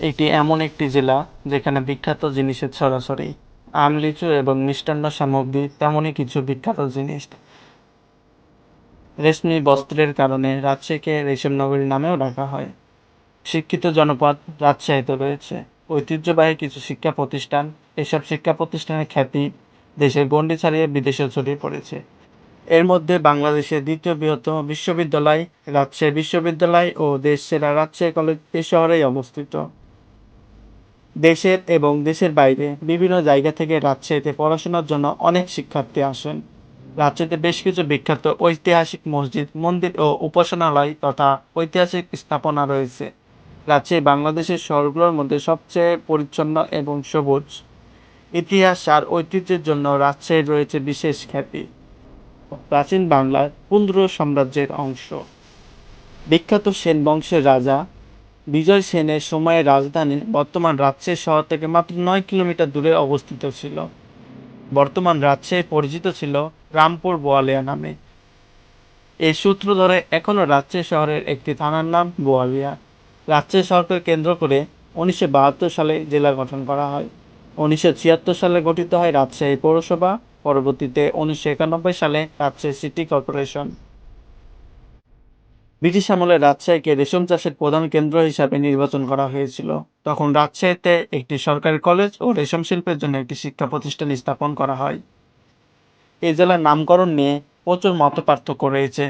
এটি এমন একটি জেলা যেখানে বিখ্যাত জিনিসের ছড়াছড়ি আম লিচু এবং মিষ্টান্ন সামগ্রী তেমনই কিছু বিখ্যাত জিনিস। রেশমি বস্ত্রের কারণে রাজশাহীকে রেশম নগরী নামেও ডাকা হয়। শিক্ষিত জনপদ রাজশাহীতে রয়েছে। ঐতিহ্যবাহী কিছু শিক্ষা প্রতিষ্ঠান, এসব শিক্ষা প্রতিষ্ঠানের খ্যাতি দেশের গণ্ডি ছাড়িয়ে বিদেশে ছড়িয়ে পড়েছে। এর মধ্যে বাংলাদেশের দ্বিতীয় বৃহত্তম বিশ্ববিদ্যালয় রাজশাহী বিশ্ববিদ্যালয় ও দেশ সেরা রাজশাহী কলেজ এ শহরেই অবস্থিত। দেশের এবং দেশের বাইরে বিভিন্ন জায়গা থেকে রাজশাহীতে পড়াশোনার জন্য অনেক শিক্ষার্থী আসেন। রাজশাহীতে বেশ কিছু বিখ্যাত ঐতিহাসিক মসজিদ, মন্দির ও উপাসনালয় তথা ঐতিহাসিক স্থাপনা রয়েছে। রাজশাহী বাংলাদেশের শহরগুলোর মধ্যে সবচেয়ে পরিচ্ছন্ন এবং সবুজ। ইতিহাস আর ঐতিহ্যের জন্য রাজশাহীর রয়েছে বিশেষ খ্যাতি। প্রাচীন বাংলার পুন্দ্র সাম্রাজ্যের অংশ। বিখ্যাত সেন বংশের রাজা বিজয় সেনের সময়ে রাজধানী বর্তমান রাজশাহী শহর থেকে মাত্র নয় কিলোমিটার দূরে অবস্থিত ছিল। বর্তমান রাজশাহী পরিচিত ছিল রামপুর বোয়ালিয়া নামে। এই সূত্র ধরে, এখনও রাজশাহী শহরের একটি থানার নাম বোয়ালিয়া। রাজশাহী শহরকে কেন্দ্র করে উনিশশো বাহাত্তর সালে জেলা গঠন করা হয়। উনিশশো ছিয়াত্তর সালে গঠিত হয় রাজশাহী পৌরসভা। পরবর্তীতে উনিশশো একানব্বই সালে রাজশাহী সিটি কর্পোরেশন। ব্রিটিশ আমলে রাজশাহীকে রেশম চাষের প্রধান কেন্দ্র হিসাবে নির্বাচন করা হয়েছিল। তখন রাজশাহীতে একটি সরকারি কলেজ ও রেশম শিল্পের জন্য একটি শিক্ষা প্রতিষ্ঠান স্থাপন করা হয়। এই জেলার নামকরণ নিয়ে প্রচুর মত পার্থক্য রয়েছে।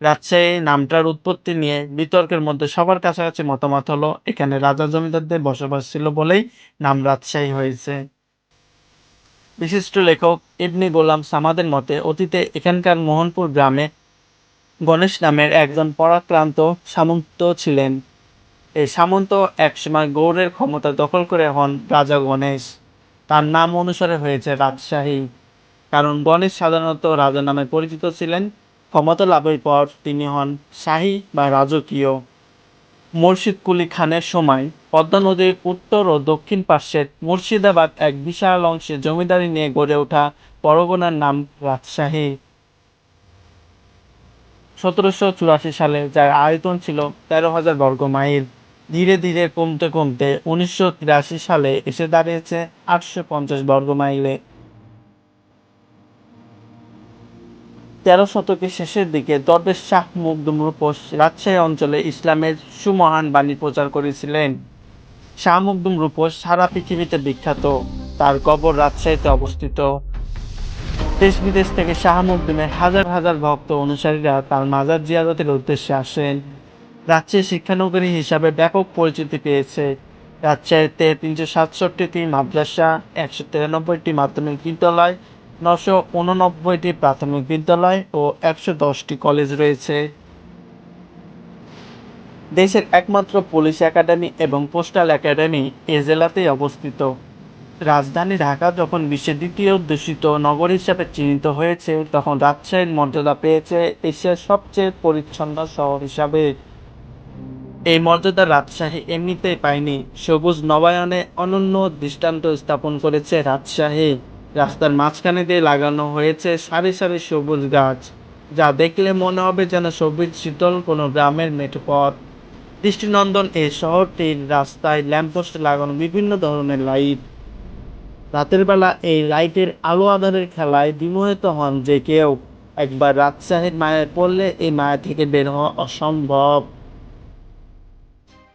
রাজশাহী নামটার উৎপত্তি নিয়ে বিতর্কের মধ্যে সবার কাছাকাছি মতামত হলো, এখানে রাজা জমিদারদের বসবাস ছিল বলেই নাম রাজশাহী হয়েছে। বিশিষ্ট লেখক ইবনি গোলাম সামাদের মতে, অতীতে এখানকার মোহনপুর গ্রামে গণেশ নামের একজন পরাক্রান্ত সামন্ত ছিলেন। এই সামন্ত একসময় গৌড়ের ক্ষমতা দখল করে হন রাজা গণেশ। তার নাম অনুসারে হয়েছে রাজশাহী। কারণ গণেশ সাধারণত রাজা নামে পরিচিত ছিলেন। ক্ষমতা লাভের পর তিনি হন শাহী বা রাজকীয়। মুর্শিদ কুলি খানের সময় পদ্মা নদীর উত্তর ও দক্ষিণ পার্শ্বের মুর্শিদাবাদ এক বিশাল অংশে জমিদারি নিয়ে গড়ে ওঠা পরগনার নাম রাজশাহী। সতেরোশো চুরাশি সালে যার আয়তন ছিল তেরো হাজার বর্গ মাইল, ধীরে ধীরে কমতে কমতে উনিশশো তিরাশি সালে এসে দাঁড়িয়েছে আটশো পঞ্চাশ বর্গ মাইলে। তেরো শতকের শেষের দিকে দরবেশ শাহ মুকদুম রূপস রাজশাহী অঞ্চলে ইসলামের সুমহান বাণী প্রচার করেছিলেন। শাহ মুকদুম রূপস সারা পৃথিবীতে বিখ্যাত। তার কবর রাজশাহীতে অবস্থিত। দেশ বিদেশ থেকে শাহ হাজার হাজার ভক্ত অনুসারীরা তার মাজার জিয়ারতের উদ্দেশ্যে আসেন। রাজশাহী শিক্ষানগরী হিসাবে ব্যাপক পরিচিতি পেয়েছে। রাজশাহীতে তিনশো সাতষট্টিটি মাদ্রাসা, একশো তিরানব্বইটি মাধ্যমিক বিদ্যালয়, নশো উননব্বইটি প্রাথমিক বিদ্যালয় ও একশো দশটি কলেজ রয়েছে। দেশের একমাত্র পুলিশ একাডেমি এবং পোস্টাল একাডেমি এ জেলাতেই অবস্থিত। রাজধানী ঢাকা যখন বিশ্বের দ্বিতীয় দূষিত নগর হিসাবে চিহ্নিত হয়েছে, তখন রাজশাহীর মর্যাদা পেয়েছে এশিয়ার সবচেয়ে পরিচ্ছন্ন শহর হিসাবে। এই মর্যাদা রাজশাহী এমনিতেই পায়নি। সবুজ নবায়নে অনন্য দৃষ্টান্ত স্থাপন করেছে রাজশাহী। রাস্তার মাঝখানে দিয়ে লাগানো হয়েছে সারি সারি সবুজ গাছ, যা দেখলে মনে হবে যেন সবুজ শীতল কোনো গ্রামের মেঠো পথ। দৃষ্টিনন্দন এই শহরটির রাস্তায় ল্যাম্পপোস্টে লাগানো বিভিন্ন ধরনের লাইট রাতের বেলা এই লাইটের আলো আধারের খেলায় বিমোহিত হন যে কেউ। একবার রাজশাহীর মায়ের পড়লে এই মায়া থেকে বের হওয়া অসম্ভব।